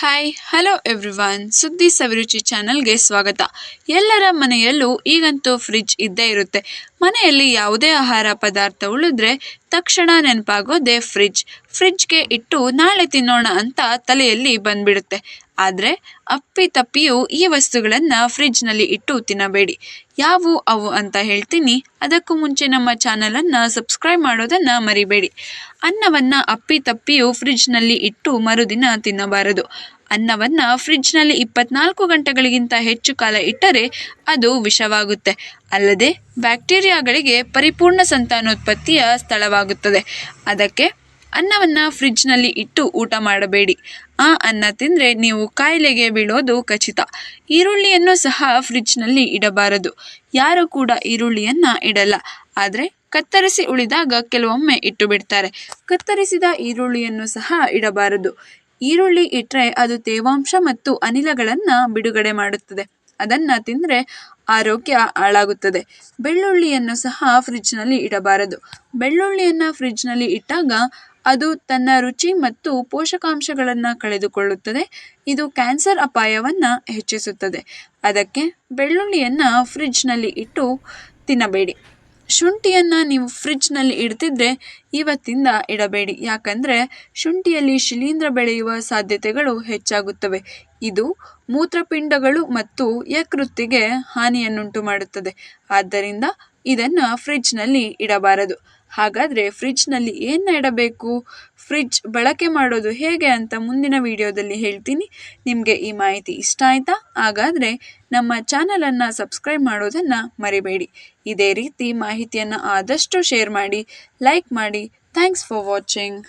Hi hello everyone ಸುದ್ದಿ ಸವಿರುಚಿ ಚಾನಲ್ಗೆ ಸ್ವಾಗತ. ಎಲ್ಲರ ಮನೆಯಲ್ಲೂ ಈಗಂತೂ ಫ್ರಿಜ್ ಇದ್ದೇ ಇರುತ್ತೆ. ಮನೆಯಲ್ಲಿ ಯಾವುದೇ ಆಹಾರ ಪದಾರ್ಥ ಉಳಿದ್ರೆ ತಕ್ಷಣ ನೆನಪಾಗೋದೇ ಫ್ರಿಜ್ ಫ್ರಿಡ್ಜ್ಗೆ ಇಟ್ಟು ನಾಳೆ ತಿನ್ನೋಣ ಅಂತ ತಲೆಯಲ್ಲಿ ಬಂದ್ಬಿಡುತ್ತೆ. ಆದರೆ ಅಪ್ಪಿ ತಪ್ಪಿಯೂ ಈ ವಸ್ತುಗಳನ್ನು ಫ್ರಿಡ್ಜ್ನಲ್ಲಿ ಇಟ್ಟು ತಿನ್ನಬೇಡಿ. ಯಾವು ಅವು ಅಂತ ಹೇಳ್ತೀನಿ. ಅದಕ್ಕೂ ಮುಂಚೆ ನಮ್ಮ ಚಾನಲನ್ನು ಸಬ್ಸ್ಕ್ರೈಬ್ ಮಾಡೋದನ್ನು ಮರಿಬೇಡಿ. ಅನ್ನವನ್ನು ಅಪ್ಪಿ ತಪ್ಪಿಯೂ ಫ್ರಿಡ್ಜ್ನಲ್ಲಿ ಇಟ್ಟು ಮರುದಿನ ತಿನ್ನಬಾರದು. ಅನ್ನವನ್ನು ಫ್ರಿಜ್ನಲ್ಲಿ ಇಪ್ಪತ್ನಾಲ್ಕು ಗಂಟೆಗಳಿಗಿಂತ ಹೆಚ್ಚು ಕಾಲ ಇಟ್ಟರೆ ಅದು ವಿಷವಾಗುತ್ತೆ. ಅಲ್ಲದೆ ಬ್ಯಾಕ್ಟೀರಿಯಾಗಳಿಗೆ ಪರಿಪೂರ್ಣ ಸಂತಾನೋತ್ಪತ್ತಿಯ ಸ್ಥಳವಾಗುತ್ತದೆ. ಅದಕ್ಕೆ ಅನ್ನವನ್ನು ಫ್ರಿಡ್ಜ್ನಲ್ಲಿ ಇಟ್ಟು ಊಟ ಮಾಡಬೇಡಿ. ಆ ಅನ್ನ ತಿಂದರೆ ನೀವು ಕಾಯಿಲೆಗೆ ಬೀಳೋದು ಖಚಿತ. ಈರುಳ್ಳಿಯನ್ನು ಸಹ ಫ್ರಿಜ್ನಲ್ಲಿ ಇಡಬಾರದು. ಯಾರು ಕೂಡ ಈರುಳ್ಳಿಯನ್ನು ಇಡಲ್ಲ. ಆದರೆ ಕತ್ತರಿಸಿ ಉಳಿದಾಗ ಕೆಲವೊಮ್ಮೆ ಇಟ್ಟು ಬಿಡ್ತಾರೆ. ಕತ್ತರಿಸಿದ ಈರುಳ್ಳಿಯನ್ನು ಸಹ ಇಡಬಾರದು. ಈರುಳ್ಳಿ ಇಟ್ಟರೆ ಅದು ತೇವಾಂಶ ಮತ್ತು ಅನಿಲಗಳನ್ನು ಬಿಡುಗಡೆ ಮಾಡುತ್ತದೆ. ಅದನ್ನು ತಿಂದರೆ ಆರೋಗ್ಯ ಹಾಳಾಗುತ್ತದೆ. ಬೆಳ್ಳುಳ್ಳಿಯನ್ನು ಸಹ ಫ್ರಿಡ್ಜ್ನಲ್ಲಿ ಇಡಬಾರದು. ಬೆಳ್ಳುಳ್ಳಿಯನ್ನು ಫ್ರಿಜ್ನಲ್ಲಿ ಇಟ್ಟಾಗ ಅದು ತನ್ನ ರುಚಿ ಮತ್ತು ಪೋಷಕಾಂಶಗಳನ್ನು ಕಳೆದುಕೊಳ್ಳುತ್ತದೆ. ಇದು ಕ್ಯಾನ್ಸರ್ ಅಪಾಯವನ್ನು ಹೆಚ್ಚಿಸುತ್ತದೆ. ಅದಕ್ಕೆ ಬೆಳ್ಳುಳ್ಳಿಯನ್ನು ಫ್ರಿಡ್ಜ್ನಲ್ಲಿ ಇಟ್ಟು ತಿನ್ನಬೇಡಿ. ಶುಂಠಿಯನ್ನು ನೀವು ಫ್ರಿಜ್ನಲ್ಲಿ ಇಡ್ತಿದ್ರೆ ಇವತ್ತಿಂದ ಇಡಬೇಡಿ. ಯಾಕಂದರೆ ಶುಂಠಿಯಲ್ಲಿ ಶಿಲೀಂಧ್ರ ಬೆಳೆಯುವ ಸಾಧ್ಯತೆಗಳು ಹೆಚ್ಚಾಗುತ್ತವೆ. ಇದು ಮೂತ್ರಪಿಂಡಗಳು ಮತ್ತು ಯಕೃತ್ತಿಗೆ ಹಾನಿಯನ್ನುಂಟು ಮಾಡುತ್ತದೆ ಆದ್ದರಿಂದ ಇದನ್ನು ಫ್ರಿಜ್ನಲ್ಲಿ ಇಡಬಾರದು. ಹಾಗಾದರೆ ಫ್ರಿಜ್ನಲ್ಲಿ ಏನು ಇಡಬೇಕು? ಫ್ರಿಜ್ ಬಳಕೆ ಮಾಡೋದು ಹೇಗೆ ಅಂತ ಮುಂದಿನ ವಿಡಿಯೋದಲ್ಲಿ ಹೇಳ್ತೀನಿ. ನಿಮಗೆ ಈ ಮಾಹಿತಿ ಇಷ್ಟ ಆಯಿತಾ? ಹಾಗಾದರೆ ನಮ್ಮ ಚಾನಲನ್ನು ಸಬ್ಸ್ಕ್ರೈಬ್ ಮಾಡೋದನ್ನು ಮರಿಬೇಡಿ. ಇದೇ ರೀತಿ ಮಾಹಿತಿಯನ್ನು ಆದಷ್ಟು ಶೇರ್ ಮಾಡಿ ಲೈಕ್ ಮಾಡಿ ಥ್ಯಾಂಕ್ಸ್ ಫಾರ್ ವಾಚಿಂಗ್